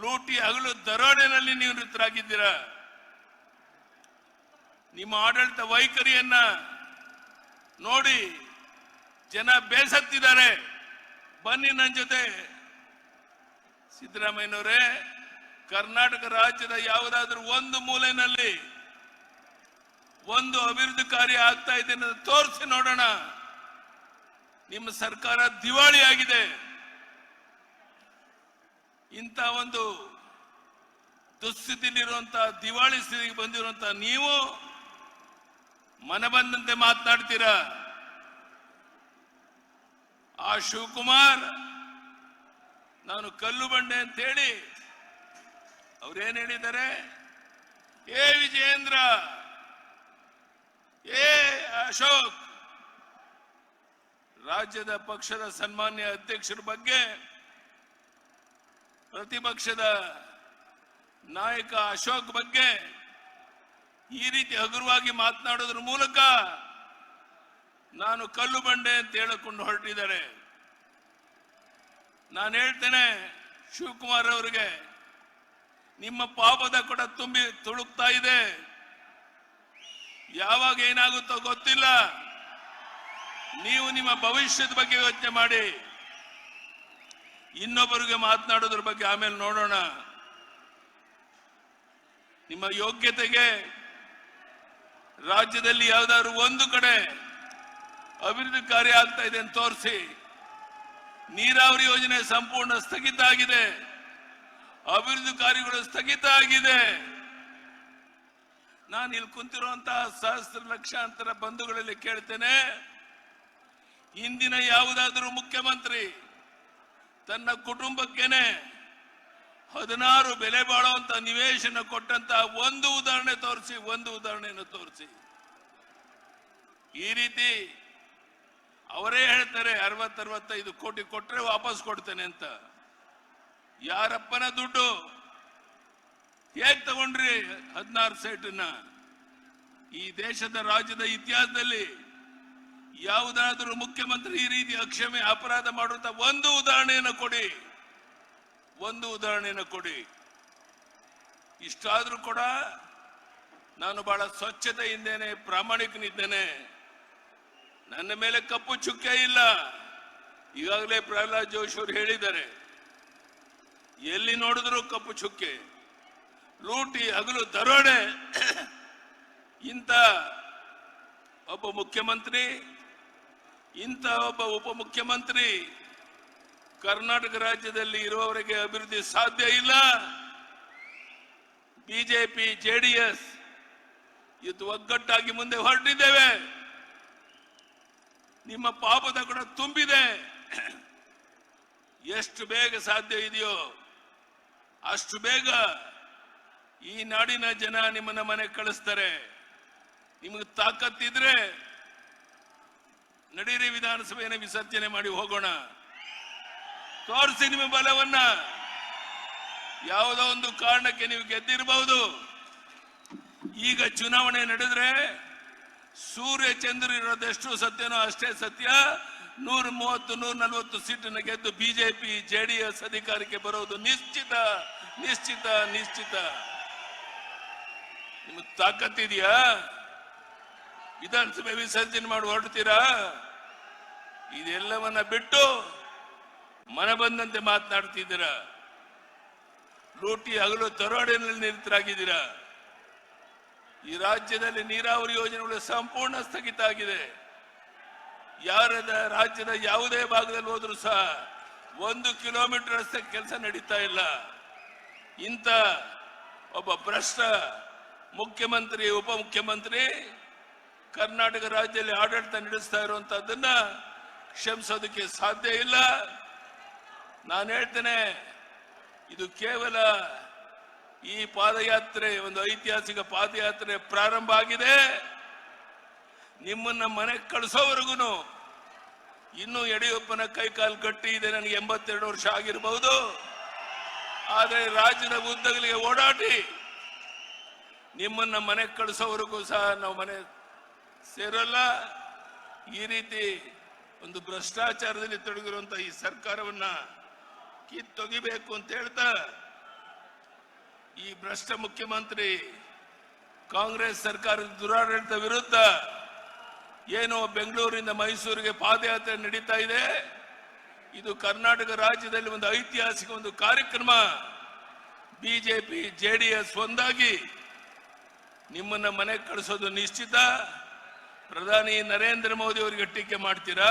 ಲೂಟಿ ಹಗಲು ದರೋಡೆನಲ್ಲಿ ನೀವು ನಿವೃತ್ತರಾಗಿದ್ದೀರಾ ನಿಮ್ಮ ಆಡಳಿತ ವೈಖರಿಯನ್ನ ನೋಡಿ ಜನ ಬೇಸತ್ತಿದ್ದಾರೆ. ಬನ್ನಿ ನನ್ನ ಜೊತೆ. ಸಿದ್ದರಾಮಯ್ಯನವರೇ, ಕರ್ನಾಟಕ ರಾಜ್ಯದ ಯಾವುದಾದ್ರೂ ಒಂದು ಮೂಲೆಯಲ್ಲಿ ಒಂದು ಅಭಿವೃದ್ಧಿ ಕಾರ್ಯ ಆಗ್ತಾ ಇದೆ ತೋರಿಸಿ ನೋಡೋಣ. ನಿಮ್ಮ ಸರ್ಕಾರ ದಿವಾಳಿ ಆಗಿದೆ ಇಂಥ ಒಂದು ದುಸ್ಥಿತಿಲಿರುವಂತಹ ದಿವಾಳಿ ಸ್ಥಿತಿಗೆ ಬಂದಿರುವಂತಹ ನೀವು ಮನ ಬಂದಂತೆ ಮಾತನಾಡ್ತೀರ? ಆ ಶಿವಕುಮಾರ್, ನಾನು ಕಲ್ಲು ಬಂಡೆ ಅಂತ ಹೇಳಿ ಅವ್ರೇನ್ ಹೇಳಿದ್ದಾರೆ? ಏ ವಿಜಯೇಂದ್ರ! ಏ ಅಶೋಕ್! ರಾಜ್ಯದ ಪಕ್ಷದ ಸನ್ಮಾನ್ಯ ಅಧ್ಯಕ್ಷರ ಬಗ್ಗೆ ಪ್ರತಿಪಕ್ಷದ ನಾಯಕ ಅಶೋಕ್ ಬಗ್ಗೆ ಈ ರೀತಿ ಹಗುರವಾಗಿ ಮಾತನಾಡೋದ್ರ ಮೂಲಕ ನಾನು ಕಲ್ಲು ಬಂಡೆ ಅಂತ ಹೇಳಿಕೊಂಡು ಹೊರಟಿದ್ದಾರೆ. ನಾನು ಹೇಳ್ತೇನೆ, ಶಿವಕುಮಾರ್ ಅವರಿಗೆ, ನಿಮ್ಮ ಪಾಪದ ಕೂಡ ತುಂಬಿ ತುಳುಕ್ತಾ ಇದೆ. ಯಾವಾಗ ಏನಾಗುತ್ತೋ ಗೊತ್ತಿಲ್ಲ. ನೀವು ನಿಮ್ಮ ಭವಿಷ್ಯದ ಬಗ್ಗೆ ಯೋಚನೆ ಮಾಡಿ. ಇನ್ನೊಬ್ಬರಿಗೆ ಮಾತನಾಡೋದ್ರ ಬಗ್ಗೆ ಆಮೇಲೆ ನೋಡೋಣ. ನಿಮ್ಮ ಯೋಗ್ಯತೆಗೆ ರಾಜ್ಯದಲ್ಲಿ ಯಾವ್ದಾದ್ರು ಒಂದು ಕಡೆ ಅಭಿವೃದ್ಧಿ ಕಾರ್ಯ ಆಗ್ತಾ ಇದೆ ಅಂತ ತೋರಿಸಿ. ನೀರಾವರಿ ಯೋಜನೆ ಸಂಪೂರ್ಣ ಸ್ಥಗಿತ ಆಗಿದೆ. ಅಭಿವೃದ್ಧಿ ಕಾರ್ಯಗಳು ಸ್ಥಗಿತ ಆಗಿದೆ. ನಾನು ಇಲ್ಲಿ ಕುಂತಿರುವಂತಹ ಸಹಸ್ರ ಲಕ್ಷಾಂತರ ಬಂಧುಗಳಲ್ಲಿ ಕೇಳ್ತೇನೆ. ಇಂದಿನ ಯಾವುದಾದರೂ ಮುಖ್ಯಮಂತ್ರಿ ತನ್ನ ಕುಟುಂಬಕ್ಕೇನೆ ಹದಿನಾರು ಬೆಲೆ ಬಾಳುವಂತ ನಿವೇಶನ ಕೊಟ್ಟಂತ ಒಂದು ಉದಾಹರಣೆ ತೋರಿಸಿ, ಒಂದು ಉದಾಹರಣೆಯನ್ನು ತೋರಿಸಿ. ಈ ರೀತಿ ಅವರೇ ಹೇಳ್ತಾರೆ, ಅರವತ್ತರವತ್ತೈದು ಕೋಟಿ ಕೊಟ್ರೆ ವಾಪಸ್ ಕೊಡ್ತೇನೆ ಅಂತ. ಯಾರಪ್ಪನ ದುಡ್ಡು ಹೇಗ್ ತಗೊಂಡ್ರಿ ಹದಿನಾರು ಸೈಟನ್ನ? ಈ ದೇಶದ ರಾಜ್ಯದ ಇತಿಹಾಸದಲ್ಲಿ ಯಾವುದಾದರೂ ಮುಖ್ಯಮಂತ್ರಿ ಈ ರೀತಿ ಅಕ್ಷಮೆ ಅಪರಾಧ ಮಾಡುವಂತ ಒಂದು ಉದಾಹರಣೆಯನ್ನು ಕೊಡಿ. ಒಂದು ಉದಾಹರಣೆಯನ್ನು ಕೊಡಿ. ಇಷ್ಟಾದ್ರೂ ಕೂಡ. ನಾನು ಬಹಳ ಸ್ವಚ್ಛತೆಯಿಂದೇನೆ, ಪ್ರಾಮಾಣಿಕನಿದ್ದೇನೆ. ನನ್ನ ಮೇಲೆ ಕಪ್ಪು ಚುಕ್ಕೆ ಇಲ್ಲ. ಈಗಾಗಲೇ ಪ್ರಹ್ಲಾದ್ ಜೋಶಿ ಅವರು ಹೇಳಿದ್ದಾರೆ. ಎಲ್ಲಿ ನೋಡಿದ್ರು ಕಪ್ಪು ಚುಕ್ಕೆ. ಲೂಟಿ, ಹಗಲು, ದರೋಡೆ. ಇಂಥ ಒಬ್ಬ ಮುಖ್ಯಮಂತ್ರಿ ಇಂಥ ಒಬ್ಬ ಉಪಮುಖ್ಯಮಂತ್ರಿ ಕರ್ನಾಟಕ ರಾಜ್ಯದಲ್ಲಿ ಇರುವವರಿಗೆ ಅಭಿವೃದ್ಧಿ ಸಾಧ್ಯ ಇಲ್ಲ. ಬಿಜೆಪಿ, ಜೆಡಿಎಸ್ ಇದು ಒಗ್ಗಟ್ಟಾಗಿ ಮುಂದೆ ಹೊರಟಿದ್ದೇವೆ. ನಿಮ್ಮ ಪಾಪದ ಕೂಡ ತುಂಬಿದೆ. ಎಷ್ಟು ಬೇಗ ಸಾಧ್ಯ ಇದೆಯೋ ಅಷ್ಟು ಬೇಗ ಈ ನಾಡಿನ ಜನ ನಿಮ್ಮನ್ನ ಮನೆ ಕಳಿಸ್ತಾರೆ. ನಿಮಗೆ ತಾಕತ್ತಿದ್ರೆ ನಡೀರಿ ವಿಧಾನಸಭೆಯನ್ನು ವಿಸರ್ಜನೆ ಮಾಡಿ ಹೋಗೋಣ. ತೋರಿಸಿ ನಿಮ್ಮ ಬಲವನ್ನ. ಯಾವುದೋ ಒಂದು ಕಾರಣಕ್ಕೆ ನೀವು ಗೆದ್ದಿರಬಹುದು ಈಗ ಚುನಾವಣೆ ನಡೆದ್ರೆ ಸೂರ್ಯ ಚಂದ್ರ ಇರೋದೆಷ್ಟು ಸತ್ಯನೋ ಅಷ್ಟೇ ಸತ್ಯ. ನೂರ ಮೂವತ್ತು, ನೂರ ನಲವತ್ತು ಸೀಟನ್ನು ಗೆದ್ದು ಬಿಜೆಪಿ, ಜೆಡಿಎಸ್ ಅಧಿಕಾರಕ್ಕೆ ಬರೋದು ನಿಶ್ಚಿತ ನಿಶ್ಚಿತ ನಿಶ್ಚಿತ. ನಿಮ್ಗೆ ತಾಕತ್ತಿದೆಯಾ ವಿಧಾನಸಭೆ ವಿಸರ್ಜನೆ ಮಾಡಿ ಹೊರಡ್ತೀರಾ? ಇದೆಲ್ಲವನ್ನ ಬಿಟ್ಟು ಮನ ಬಂದಂತೆ ಮಾತನಾಡ್ತಿದ್ದೀರಾ. ಲೂಟಿ ಹಗಲು ತರೋಡಿನಲ್ಲಿ ನಿರತರಾಗಿದ್ದೀರ. ಈ ರಾಜ್ಯದಲ್ಲಿ ನೀರಾವರಿ ಯೋಜನೆಗಳು ಸಂಪೂರ್ಣ ಸ್ಥಗಿತ ಆಗಿದೆ. ಯಾರದ ರಾಜ್ಯದ ಯಾವುದೇ ಭಾಗದಲ್ಲಿ ಹೋದರೂ ಸಹ ಒಂದು ಕಿಲೋಮೀಟರ್ ರಸ್ತೆ ಕೆಲಸ ನಡೀತಾ ಇಲ್ಲ. ಇಂಥ ಒಬ್ಬ ಭ್ರಷ್ಟ ಮುಖ್ಯಮಂತ್ರಿ, ಉಪಮುಖ್ಯಮಂತ್ರಿ ಕರ್ನಾಟಕ ರಾಜ್ಯದಲ್ಲಿ ಆಡಳಿತ ನಡೆಸ್ತಾ ಇರುವಂತದ್ದನ್ನ ಕ್ಷಮಿಸೋದಕ್ಕೆ ಸಾಧ್ಯ ಇಲ್ಲ. ನಾನು ಹೇಳ್ತೇನೆ, ಇದು ಕೇವಲ ಈ ಪಾದಯಾತ್ರೆ, ಒಂದು ಐತಿಹಾಸಿಕ ಪಾದಯಾತ್ರೆ ಪ್ರಾರಂಭ ಆಗಿದೆ. ನಿಮ್ಮನ್ನ ಮನೆಗೆ ಕಳಿಸೋವರೆಗೂ ಇನ್ನು ಯಡಿಯೂರಪ್ಪನ ಕೈಕಾಲು ಕಟ್ಟಿ ಇದೆ, ನನಗೆ ಎಂಬತ್ತೆರಡು ವರ್ಷ ಆಗಿರಬಹುದು ಆದರೆ ರಾಜ್ಯದ ಉದ್ದಗಳಿಗೆ ಓಡಾಟಿ ನಿಮ್ಮನ್ನ ಮನೆಗೆ ಕಳಿಸೋವರೆಗೂ ಸಹ ನಾವು ಮನೆ ಸೇರಲ್ಲ. ಈ ರೀತಿ ಒಂದು ಭ್ರಷ್ಟಾಚಾರದಲ್ಲಿ ತೊಡಗಿರುವಂತ ಈ ಸರ್ಕಾರವನ್ನ ಕಿತ್ತೊಗಿಬೇಕು ಅಂತ ಹೇಳ್ತಾ ಈ ಭ್ರಷ್ಟ ಮುಖ್ಯಮಂತ್ರಿ ಕಾಂಗ್ರೆಸ್ ಸರ್ಕಾರದ ದುರಾಡಳಿತ ವಿರುದ್ಧ ಏನು ಬೆಂಗಳೂರಿನಿಂದ ಮೈಸೂರಿಗೆ ಪಾದಯಾತ್ರೆ ನಡೀತಾ ಇದೆ. ಇದು ಕರ್ನಾಟಕ ರಾಜ್ಯದಲ್ಲಿ ಒಂದು ಐತಿಹಾಸಿಕ ಒಂದು ಕಾರ್ಯಕ್ರಮ. ಬಿಜೆಪಿ, ಜೆಡಿಎಸ್ ಒಂದಾಗಿ ನಿಮ್ಮನ್ನ ಮನೆಗೆ ಕಳಿಸೋದು ನಿಶ್ಚಿತ. ಪ್ರಧಾನಿ ನರೇಂದ್ರ ಮೋದಿ ಅವರಿಗೆ ಟೀಕೆ ಮಾಡ್ತೀರಾ?